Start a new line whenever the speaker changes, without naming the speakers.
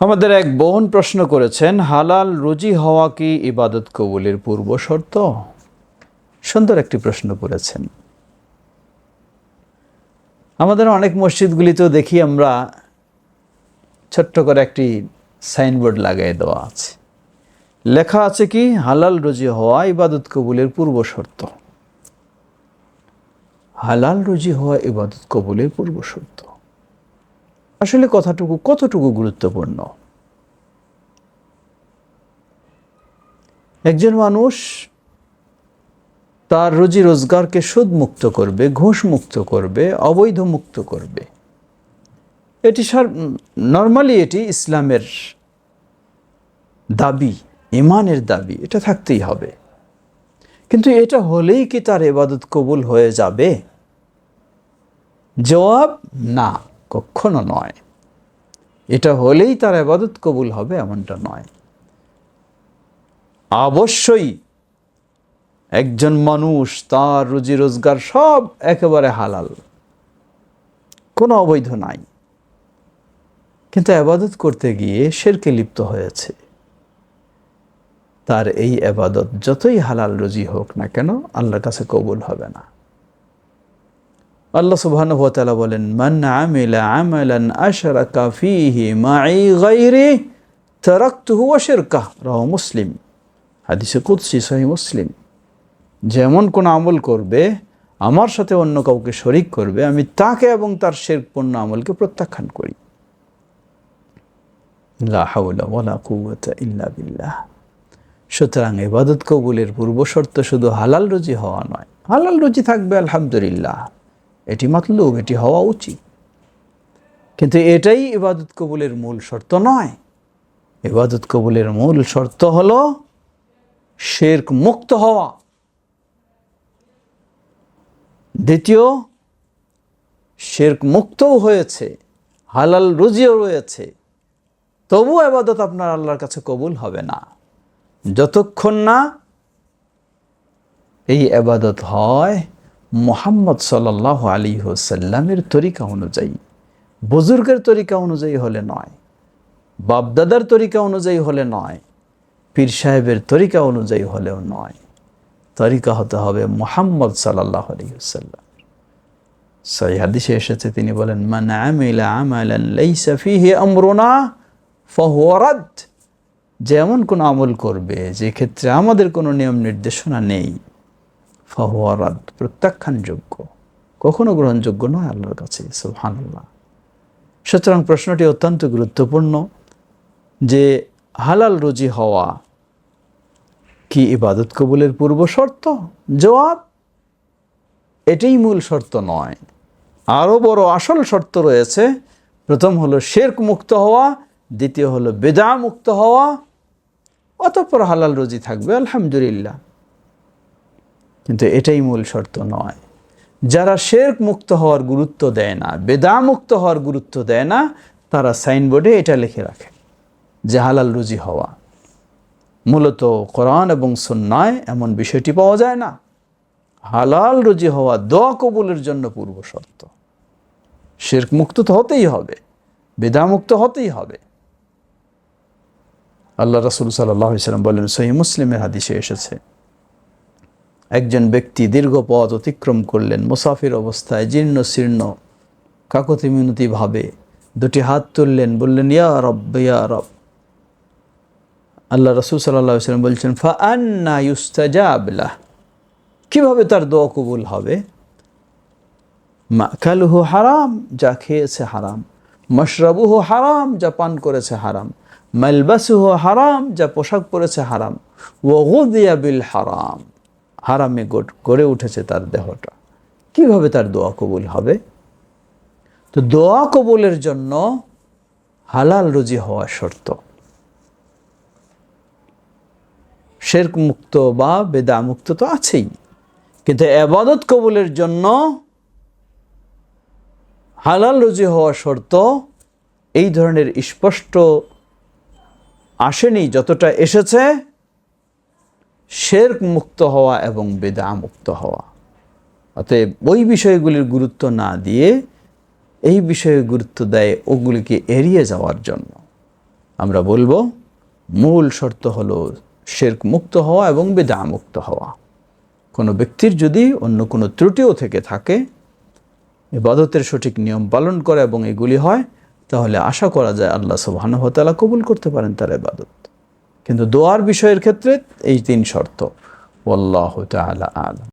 আমাদের এক বোন প্রশ্ন করেছেন, হালাল রুজি হওয়া কি ইবাদত কবুলের পূর্ব শর্ত? সুন্দর একটি প্রশ্ন করেছেন। আমাদের অনেক মসজিদগুলিতেও দেখি আমরা ছোট্ট করে একটি সাইনবোর্ড লাগাই দেওয়া আছে। লেখা আছে কি, হালাল রুজি হওয়া ইবাদত কবুলের পূর্ব শর্ত। হালাল রুজি হওয়া ইবাদত কবুলের পূর্ব শর্ত। আসলে কথাটুকু কতটুকু গুরুত্বপূর্ণ? একজন মানুষ তার রুজি রোজগারকে সুদ মুক্ত করবে ঘুষ মুক্ত করবে অবৈধ মুক্ত করবে। এটি সার, নর্মালি এটি ইসলামের দাবি, ইমানের দাবি, এটা থাকতেই হবে। কিন্তু এটা হলেই কি তার এবাদত কবুল হয়ে যাবে? জবাব, না। কখনো নয়। এটা হলেই তার আবাদত কবুল হবে এমনটা নয়। অবশ্যই একজন মানুষ তার রুজি রোজগার সব একেবারে হালাল। কোনো অবৈধ নাই। কিন্তু আবাদত করতে গিয়ে শেরকে লিপ্ত হয়েছে। তার এই আবাদত যতই হালাল রুজি হোক না কেন, আল্লাহর কাছে কবুল হবে না। আল্লাহ সুবহান বলেন, মান আমিলা আমালান আশরাকা ফিহি মাই গাইরি তারাকতুহু ওয়া শিরকাহ। রাহ মুসলিম। হাদিসে কুদসি সহি মুসলিম। যেমন কোন আমল করবে, আমার সাথে অন্য কাউকে শরিক করবে, আমি তাকে এবং তার শের শেরপূর্ণ আমলকে প্রত্যাখ্যান করি। বিল্লাহ। সুতরাং এবাদত কবুলের পূর্ব শর্ত শুধু হালাল রুজি হওয়া নয়। হালাল রুজি থাকবে, আলহামদুলিল্লাহ। এটি মাতলুব, এটি হওয়া উচিত। কিন্তু এটাই ইবাদত কবুলের মূল শর্ত নয়। ইবাদত কবুলের মূল শর্ত হল শেরক মুক্ত হওয়া। দ্বিতীয়, শেরক মুক্তও হয়েছে, হালাল রুজিও রয়েছে। তবু আবাদত আপনার আল্লাহর কাছে কবুল হবে না। যতক্ষণ না এই আবাদত হয় মোহাম্মদ সাল্লাহ আলী হোসাল্লামের তরিকা অনুযায়ী, বুজুর্গের তরিকা অনুযায়ী হলে নয়, বাপদাদার তরিকা অনুযায়ী হলে নয়, পীর সাহেবের তরিকা অনুযায়ী হলেও নয়। তরিকা হতে হবে মোহাম্মদ সাল্লাহ আলী হোসাল্লাম সই হাদিসে এসেছে, তিনি বলেন, মান আমিলা যেমন কোন আমল করবে, যে ক্ষেত্রে আমাদের কোনো নিয়ম নির্দেশনা নেই ফাহুয়ারাদ প্রত্যাখ্যানযোগ্য। কখনো গ্রহণযোগ্য নয় আল্লাহর কাছে, সুবহানাল্লাহ। সুতরাং প্রশ্নটি অত্যন্ত গুরুত্বপূর্ণ যে, হালাল রুজি হওয়া কি ইবাদত কবুলের পূর্ব শর্ত? জবাব, এটাই মূল শর্ত নয়। আরও বড় আসল শর্ত রয়েছে, প্রথম হলো শেরক মুক্ত হওয়া, দ্বিতীয় হলো বেদা মুক্ত হওয়া, অতঃপর হালাল রুজি থাকবে, আলহামদুলিল্লাহ। কিন্তু এটাই মূল শর্ত নয়। যারা শেরক মুক্ত হওয়ার গুরুত্ব দেয় না, বেদা মুক্ত হওয়ার গুরুত্ব দেয় না, তারা সাইনবোর্ডে এটা লিখে রাখে, যে হালাল রুজি হওয়া। মূলত কোরআন এবং সন্ন্যায় এমন বিষয়টি পাওয়া যায় না। হালাল রুজি হওয়া দোয়া কবুলের জন্য পূর্ব শর্ত। শেরক মুক্ত তো হতেই হবে, বেদা মুক্ত হতেই হবে। আল্লাহ রসুল সাল্লাহ সাল্লাম বলেন সহি মুসলিমের হাদিসে এসেছে একজন ব্যক্তি দীর্ঘ পথ অতিক্রম করলেন, মুসাফির অবস্থায় জীর্ণ শীর্ণ কাকতি মিনতি ভাবে দুটি হাত তুললেন, বললেন, ইয়া রব ইয়া রব। আল্লাহ রসুল সাল্লাহ সাল্লাম বলছেন, ফা আন্না ইউস্তাজাবলা কীভাবে তার দোয়া কবুল হবে? মাকালুহু হারাম, যা খেয়েছে হারাম। মশরাবুহু হারাম, যা পান করেছে হারাম। মালবাসুহু হারাম, যা পোশাক পরেছে হারাম। ওগুদিয়া বিল হারাম। হারামে গড়ে উঠেছে তার দেহটা। কীভাবে তার দোয়া কবুল হবে? তো দোয়া কবুলের জন্য হালাল রুজি হওয়া শর্ত। শেরক মুক্ত বা বেদা মুক্ত তো আছেই। কিন্তু আবাদত কবুলের জন্য হালাল রুজি হওয়া শর্ত এই ধরনের স্পষ্ট আসেনি, যতটা এসেছে। শেরক মুক্ত হওয়া এবং বেদা মুক্ত হওয়া। অতএব ওই বিষয়গুলির গুরুত্ব না দিয়ে এই বিষয়ে গুরুত্ব দেয় ওগুলিকে এড়িয়ে যাওয়ার জন্য। আমরা বলব, মূল শর্ত হলো শেরক মুক্ত হওয়া এবং বেদা মুক্ত হওয়া। কোনো ব্যক্তির যদি অন্য কোনো ত্রুটিও থেকে থাকে, ইবাদতের সঠিক নিয়ম পালন করে এবং এগুলি হয়, তাহলে আশা করা যায় আল্লাহ সুবাহানুহতালা কবুল করতে পারেন তার ইবাদত। কিন্তু দোয়ার বিষয়ের ক্ষেত্রে এই তিন শর্ত। আল্লাহ তালা আলম।